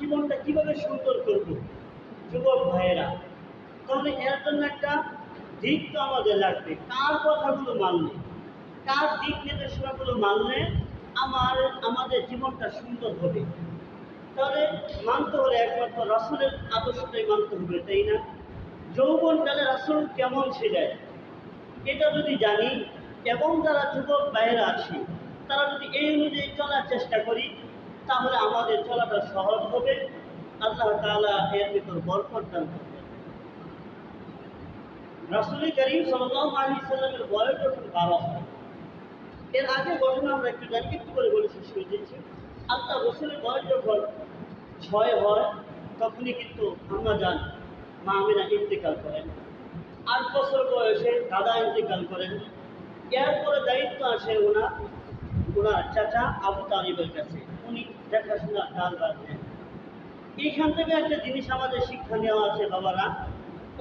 জীবনটা কীভাবে সুন্দর করব? যুবক ভাইয়েরা, তাহলে এর জন্য একটা দিক তো আমাদের লাগবে। কার কথাগুলো মানলে? কার দিক নির্দেশনাগুলো মানলে আমার, আমাদের জীবনটা সুন্দর হবে? তাহলে মানতে হলে একমাত্র রাসুলের আদর্শটাই মানতে হবে, তাই না? যৌবন যৌবনকালে রাসুল কেমন ছিলেন? এটা যদি জানি, এবং যারা যুবক বাইরে আছি, তারা যদি এই অনুযায়ী চলার চেষ্টা করি তাহলে আমাদের চলাটা সহজ হবে। আল্লাহ তাআলা এর ভিতর বরকত দান রাসুল করিম সাল্লামের বয়স যখন বারো এর আগে ঘটনা আমরা একটু জানি, একটু করে দিচ্ছি আল্লাহ রসুলের বয়স যখন ছয় হয়, তখনই কিন্তু আমরা যান মা আমিনা ইন্তেকাল করেন। আট বছর বয়সে দাদা ইন্তেকাল করেন। এরপরে দায়িত্ব আসে ওনার ওনার চাচা আবু তালিবের কাছে। দেখাশোনা ডাল বাঁধেন এইখান থেকে একটা জিনিস আমাদের শিক্ষা নেওয়া আছে, বাবারা।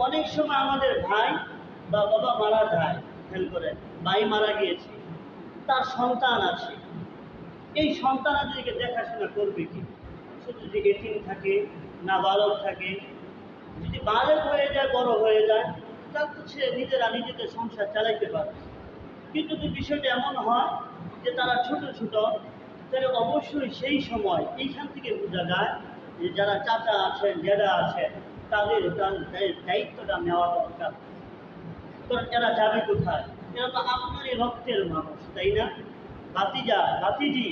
অনেক সময় আমাদের ভাই বা বাবা মারা যায়, খেয়াল করেন ভাই মারা গিয়েছে, তার সন্তান আছে। এই সন্তানাদেরকে দেখাশোনা করবে কি? শুধু যদি এটিম থাকে না বালক থাকে, যদি বালক হয়ে যায়, বড় হয়ে যায় তার তো সে নিজেরা নিজেদের সংসার চালাইতে পারে কিন্তু বিষয়টা এমন হয় যে তারা ছোট ছোট তাহলে অবশ্যই সেই সময় এইখান থেকে বোঝা যায় যে যারা চাচা আছেন জেডা আছেন, তাদের দায়িত্বটা নেওয়া দরকার। কারণ এরা যাবে কোথায়? এরা তো আপনারই রক্তের মানুষ, তাই না? ভাতিজা, ভাতিজি,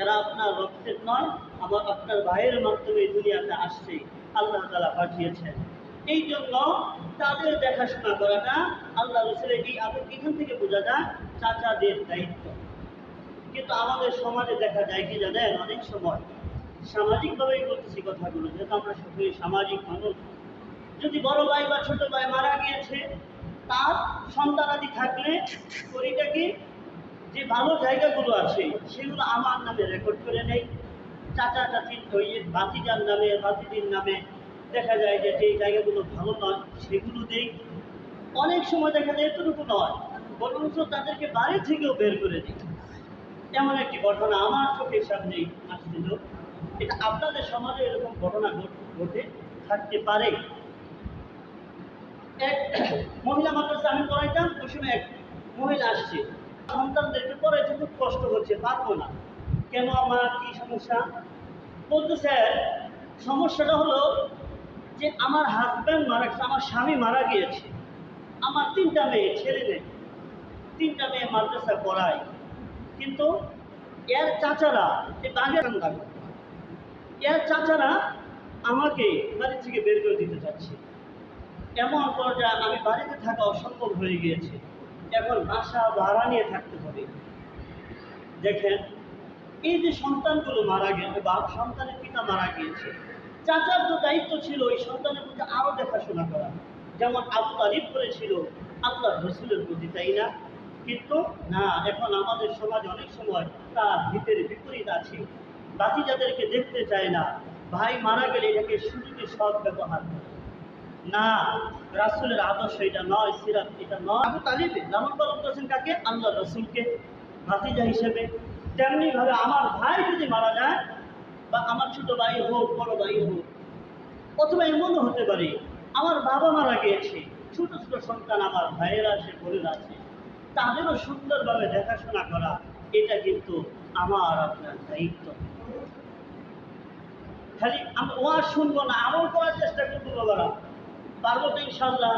এরা আপনার রক্তের নয়, আমার আপনার ভাইয়ের মাধ্যমে দুনিয়াতে আসছে, আল্লাহ তালা পাঠিয়েছেন। এই জন্য তাদের দেখাশোনা করাটা আল্লাহ রসুলের এই আবার এখান থেকে বোঝা যায় চাচাদের দায়িত্ব। কিন্তু আমাদের সমাজে দেখা যায় কি জানেন? অনেক সময় সামাজিকভাবেই বলতেছি কথাগুলো, যেহেতু আমরা সকলে সামাজিক মানুষ। যদি বড় ভাই বা ছোট ভাই মারা গিয়েছে, তার সন্তানাদি থাকলে ওইটা কি? যে ভালো জায়গাগুলো আছে, সেগুলো আমার নামে রেকর্ড করে নেই। চাচা, চাচি ওই বাতিজার নামে বাতিজির নামে দেখা যায় যে যে জায়গাগুলো ভালো নয়, সেগুলো দেই অনেক সময় দেখা যায় এতটুকু নয়, বরঞ্চ তাদেরকে বাড়ি থেকেও বের করে দিই। এমন একটি ঘটনা আমার চোখের সামনে আসছিল। এটা আপনাদের সমাজে এরকম ঘটনা ঘটে থাকতে পারে। এক মহিলা মাদ্রাসা আমি পড়াইতাম, ওই সময় এক মহিলা আসছে। সন্তানদেরকে পড়াইতে খুব কষ্ট হচ্ছে, পারব না। কেন, আমার কি সমস্যা? বলতেছে সমস্যাটা হলো যে আমার হাজব্যান্ড মারা গেছে, আমার স্বামী মারা গিয়েছে। আমার তিনটা মেয়ে, ছেলে নেই তিনটা মেয়ে মাদ্রাসা পড়ায়। কিন্তু এর চাচারা বাঘের দাবি এর চাচারা আমাকে বাড়ি থেকে বের করে দিতে চাচ্ছে এমন পর্যায়ে আমি বাড়িতে থাকা অসম্ভব হয়ে গিয়েছে। এখন বাসা ভাড়া নিয়ে থাকতে হবে। দেখেন, এই যে সন্তানগুলো মারা গেছে বা সন্তানের পিতা মারা গিয়েছে, চাচার তো দায়িত্ব ছিল ওই সন্তানের প্রতি আরও দেখাশোনা করা। যেমন আবু তালিব করেছিল আল্লাহ রসুলের প্রতি, তাই না? কিন্তু না, এখন আমাদের সমাজ অনেক সময় তার ভিতরে বিপরীত আছে। বাকি যাদেরকে দেখতে চায় না, ভাই মারা গেলে এটাকে সুযোগে সৎ ব্যবহার না, রাসুলের আদর্শ এটা নয়, সিরাত এটা নয়। আবু তালিবে লালন পালন কাকে? আল্লাহ রসুলকে। ভাতিজা হিসেবে। তেমনি ভাবে আমার ভাই যদি মারা যায়, বা আমার ছোট ভাই হোক, বড় ভাই হোক, অথবা এমনও হতে পারে, আমার বাবা মারা গিয়েছে, ছোট ছোট সন্তান আমার ভাইয়ের আছে বোনের আছে তাদেরও সুন্দরভাবে দেখাশোনা করা, এটা কিন্তু আমার আপনার দায়িত্ব। খালি আমি ওয়াজ শুনব না আমল করার চেষ্টা করব বাবারা। পারব তো ইনশাল্লাহ।